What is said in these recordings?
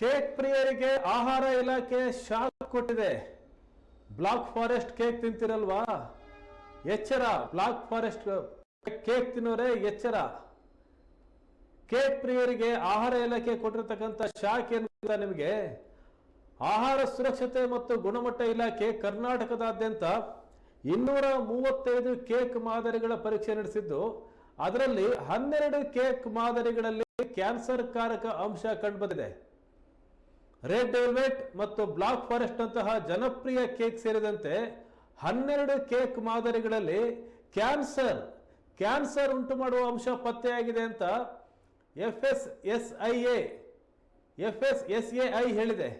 Cake ಪ್ರಿಯರಿಗೆ ಆಹಾರ ಇಲಾಖೆ ಶಾಕ್ ಕೊಟ್ಟಿದೆ. ಬ್ಲಾಕ್ ಫಾರೆಸ್ಟ್ ಕೇಕ್ ತಿಂತಿರಲ್ವಾ? ಎಚ್ಚರ, ಬ್ಲಾಕ್ ಫಾರೆಸ್ಟ್, ಕೇಕ್ ತಿನ್ನೋರೆ ಎಚ್ಚರ. ಕೇಕ್ ಪ್ರಿಯರಿಗೆ ಆಹಾರ ಇಲಾಖೆ ಕೊಟ್ಟಿರ್ತಕ್ಕಂಥ ಶಾಕ್ ಏನು ನಿಮಗೆ? ಆಹಾರ ಸುರಕ್ಷತೆ ಮತ್ತು ಗುಣಮಟ್ಟ ಇಲಾಖೆ ಕರ್ನಾಟಕದಾದ್ಯಂತ ಇನ್ನೂರ ಮೂವತ್ತೈದು ಕೇಕ್ ಮಾದರಿಗಳ ಪರೀಕ್ಷೆ ನಡೆಸಿದ್ದು, ಅದರಲ್ಲಿ ಹನ್ನೆರಡು ಕೇಕ್ ಮಾದರಿಗಳಲ್ಲಿ ಕ್ಯಾನ್ಸರ್ ಕಾರಕ ಅಂಶ ಕಂಡುಬಂದಿದೆ. ರೆಡ್ ವೆಲ್ವೆಟ್ ಮತ್ತು ಬ್ಲಾಕ್ ಫಾರೆಸ್ಟ್ ಅಂತಹ ಜನಪ್ರಿಯ ಕೇಕ್ ಸೇರಿದಂತೆ ಹನ್ನೆರಡು ಕೇಕ್ ಮಾದರಿಗಳಲ್ಲಿ ಕ್ಯಾನ್ಸರ್ ಕ್ಯಾನ್ಸರ್ ಉಂಟು ಮಾಡುವ ಅಂಶ ಪತ್ತೆಯಾಗಿದೆ ಅಂತ F S S I A F S S A I ಹೇಳಿದೆ.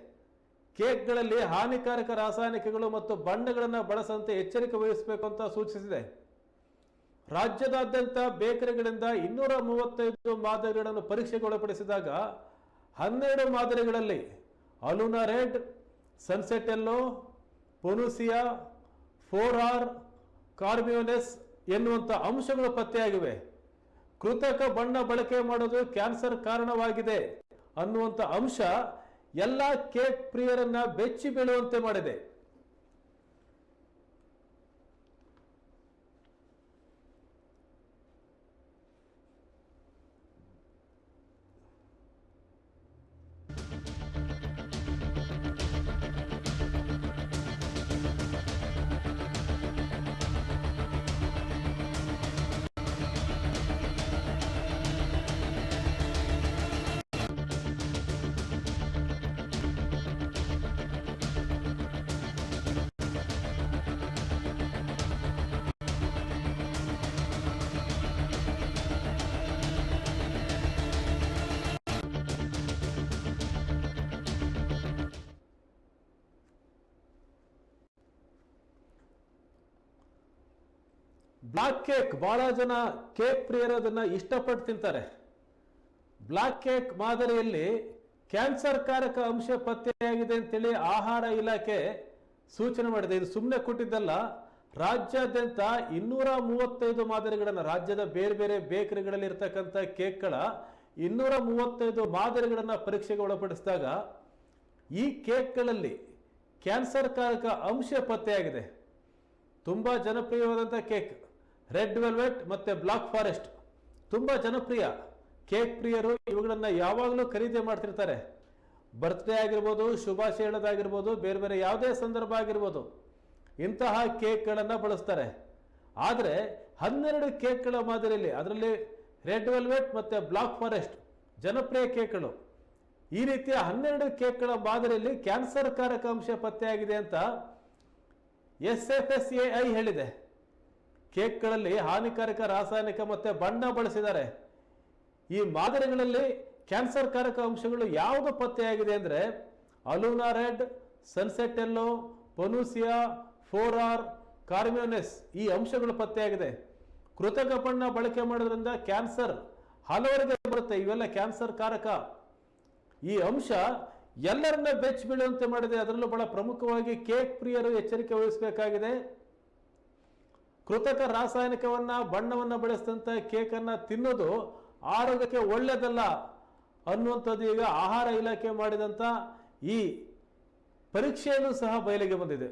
ಕೇಕ್ಗಳಲ್ಲಿ ಹಾನಿಕಾರಕ ರಾಸಾಯನಿಕಗಳು ಮತ್ತು ಬಣ್ಣಗಳನ್ನು ಬಳಸಂತೆ ಎಚ್ಚರಿಕೆ ವಹಿಸಬೇಕು ಅಂತ ಸೂಚಿಸಿದೆ. ರಾಜ್ಯದಾದ್ಯಂತ ಬೇಕರಿಗಳಿಂದ ಇನ್ನೂರ ಮೂವತ್ತೈದು ಮಾದರಿಗಳನ್ನು ಪರೀಕ್ಷೆಗೊಳಪಡಿಸಿದಾಗ ಹನ್ನೆರಡು ಮಾದರಿಗಳಲ್ಲಿ allura red, sunset yellow, ponceau four R carmoisine ಎನ್ನುವಂಥ ಅಂಶಗಳು ಪತ್ತೆಯಾಗಿವೆ. ಕೃತಕ ಬಣ್ಣ ಬಳಕೆ ಮಾಡೋದು ಕ್ಯಾನ್ಸರ್ ಕಾರಣವಾಗಿದೆ ಅನ್ನುವಂಥ ಅಂಶ ಎಲ್ಲ ಕೇಕ್ ಪ್ರಿಯರನ್ನ ಬೆಚ್ಚಿ ಬೀಳುವಂತೆ ಮಾಡಿದೆ. ಬ್ಲಾಕ್ ಕೇಕ್ ಬಹಳ ಜನ ಕೇಕ್ ಪ್ರಿಯರು ಅದನ್ನ ಇಷ್ಟಪಟ್ಟು ತಿಂತಾರೆ. ಬ್ಲಾಕ್ ಕೇಕ್ ಮಾದರಿಯಲ್ಲಿ ಕ್ಯಾನ್ಸರ್ ಕಾರಕ ಅಂಶ ಪತ್ತೆಯಾಗಿದೆ ಅಂತೇಳಿ ಆಹಾರ ಇಲಾಖೆ ಸೂಚನೆ ಮಾಡಿದೆ. ಇದು ಸುಮ್ಮನೆ ಕೊಟ್ಟಿದ್ದಲ್ಲ, ರಾಜ್ಯಾದ್ಯಂತ ಇನ್ನೂರ ಮೂವತ್ತೈದು ಮಾದರಿಗಳನ್ನು, ರಾಜ್ಯದ ಬೇರೆ ಬೇರೆ ಬೇಕರಿಗಳಲ್ಲಿ ಇರ್ತಕ್ಕಂಥ ಕೇಕ್ಗಳ ಇನ್ನೂರ ಮೂವತ್ತೈದು ಮಾದರಿಗಳನ್ನು ಪರೀಕ್ಷೆಗೆ ಒಳಪಡಿಸಿದಾಗ ಈ ಕೇಕ್ಗಳಲ್ಲಿ ಕ್ಯಾನ್ಸರ್ ಕಾರಕ ಅಂಶ ಪತ್ತೆಯಾಗಿದೆ. ತುಂಬ ಜನಪ್ರಿಯವಾದಂಥ ಕೇಕ್. ರೆಡ್ ವೆಲ್ವೆಟ್ ಮತ್ತು ಬ್ಲಾಕ್ ಫಾರೆಸ್ಟ್. ತುಂಬ ಜನಪ್ರಿಯ. ಕೇಕ್ ಪ್ರಿಯರು, ಇವುಗಳನ್ನು ಯಾವಾಗಲೂ ಖರೀದಿ ಮಾಡ್ತಿರ್ತಾರೆ. ಬರ್ತ್ಡೇ ಆಗಿರ್ಬೋದು, ಶುಭಾಶಯ ಹೇಳೋದಾಗಿರ್ಬೋದು, ಬೇರೆ ಬೇರೆ ಯಾವುದೇ ಸಂದರ್ಭ ಆಗಿರ್ಬೋದು, ಇಂತಹ ಕೇಕ್ಗಳನ್ನು ಬಳಸ್ತಾರೆ. ಆದರೆ ಹನ್ನೆರಡು ಕೇಕ್ಗಳ ಮಾದರಿಯಲ್ಲಿ, ಅದರಲ್ಲಿ ರೆಡ್ ವೆಲ್ವೆಟ್ ಮತ್ತು ಬ್ಲಾಕ್ ಫಾರೆಸ್ಟ್ ಜನಪ್ರಿಯ ಕೇಕ್ಗಳು. ಈ ರೀತಿಯ ಹನ್ನೆರಡು ಕೇಕ್ಗಳ ಮಾದರಿಯಲ್ಲಿ ಕ್ಯಾನ್ಸರ್ ಕಾರಕ ಅಂಶ ಪತ್ತೆಯಾಗಿದೆ ಅಂತ S F S A I ಹೇಳಿದೆ. ಕೇಕ್ಗಳಲ್ಲಿ ಹಾನಿಕಾರಕ ರಾಸಾಯನಿಕ ಮತ್ತೆ ಬಣ್ಣ ಬಳಸಿದ್ದಾರೆ. ಈ ಮಾದರಿಗಳಲ್ಲಿ ಕ್ಯಾನ್ಸರ್ ಕಾರಕ ಅಂಶಗಳು ಯಾವುದು ಪತ್ತೆಯಾಗಿದೆ ಅಂದರೆ allura red, sunset yellow, ponceau four R carmoisine ಈ ಅಂಶಗಳು ಪತ್ತೆಯಾಗಿದೆ. ಕೃತಕ ಬಣ್ಣ ಬಳಕೆ ಮಾಡೋದ್ರಿಂದ ಕ್ಯಾನ್ಸರ್ ಹಲವರಿಗೆ ಬರುತ್ತೆ, ಇವೆಲ್ಲ ಕ್ಯಾನ್ಸರ್ ಕಾರಕ. ಈ ಅಂಶ ಎಲ್ಲರನ್ನ ಬೆಚ್ಚ ಬೀಳುವಂತೆ ಮಾಡಿದೆ, ಅದರಲ್ಲೂ ಬಹಳ ಪ್ರಮುಖವಾಗಿ ಕೇಕ್ ಪ್ರಿಯರು ಎಚ್ಚರಿಕೆ ವಹಿಸಬೇಕಾಗಿದೆ. ಕೃತಕ ರಾಸಾಯನಿಕವನ್ನ, ಬಣ್ಣವನ್ನ ಬಳಸಿದಂಥ ಕೇಕನ್ನ ತಿನ್ನೋದು ಆರೋಗ್ಯಕ್ಕೆ ಒಳ್ಳೆಯದಲ್ಲ ಅನ್ನುವಂಥದ್ದು ಈಗ ಆಹಾರ ಇಲಾಖೆ ಮಾಡಿದಂಥ ಈ ಪರೀಕ್ಷೆಯನ್ನು ಸಹ ಬಯಲಿಗೆ ಬಂದಿದೆ.